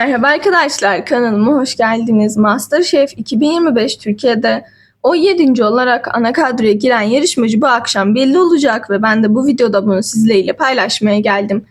Merhaba arkadaşlar kanalıma hoş geldiniz. Masterchef 2025 Türkiye'de 17. olarak ana kadroya giren yarışmacı bu akşam belli olacak ve ben de bu videoda bunu sizlerle paylaşmaya geldim.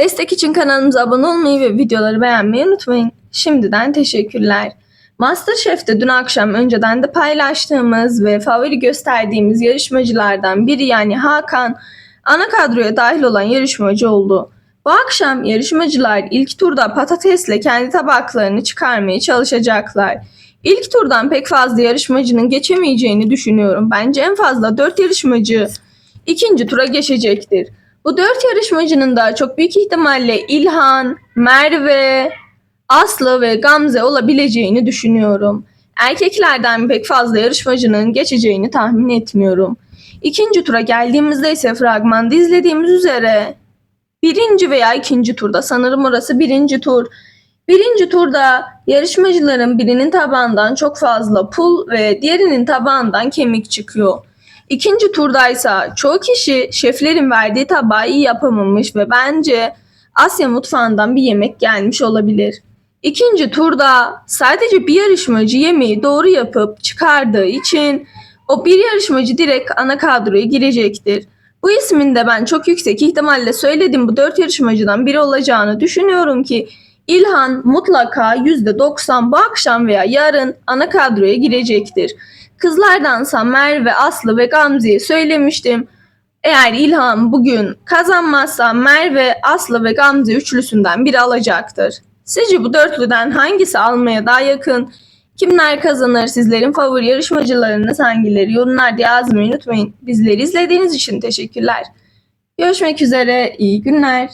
Destek için kanalımıza abone olmayı ve videoları beğenmeyi unutmayın. Şimdiden teşekkürler. Masterchef'te dün akşam önceden de paylaştığımız ve favori gösterdiğimiz yarışmacılardan biri yani Hakan ana kadroya dahil olan yarışmacı oldu. Bu akşam yarışmacılar ilk turda patatesle kendi tabaklarını çıkarmaya çalışacaklar. İlk turdan pek fazla yarışmacının geçemeyeceğini düşünüyorum. Bence en fazla 4 yarışmacı ikinci tura geçecektir. Bu 4 yarışmacının da çok büyük ihtimalle İlhan, Merve, Aslı ve Gamze olabileceğini düşünüyorum. Erkeklerden pek fazla yarışmacının geçeceğini tahmin etmiyorum. İkinci tura geldiğimizde ise fragmanda izlediğimiz üzere birinci veya ikinci turda sanırım orası birinci tur. Birinci turda yarışmacıların birinin tabağından çok fazla pul ve diğerinin tabağından kemik çıkıyor. İkinci turdaysa çoğu kişi şeflerin verdiği tabağı iyi yapamamış ve bence Asya mutfağından bir yemek gelmiş olabilir. İkinci turda sadece bir yarışmacı yemeği doğru yapıp çıkardığı için o bir yarışmacı direkt ana kadroya girecektir. Bu ismin de ben çok yüksek ihtimalle söyledim bu dört yarışmacıdan biri olacağını düşünüyorum ki İlhan mutlaka %90 bu akşam veya yarın ana kadroya girecektir. Kızlardansa Merve, Aslı ve Gamze'yi söylemiştim. Eğer İlhan bugün kazanmazsa Merve, Aslı ve Gamze üçlüsünden biri alacaktır. Sizce bu dörtlüden hangisi almaya daha yakın? Kimler kazanır? Sizlerin favori yarışmacılarınız hangileri? Yorumlarda yazmayı unutmayın. Bizleri izlediğiniz için teşekkürler. Görüşmek üzere. İyi günler.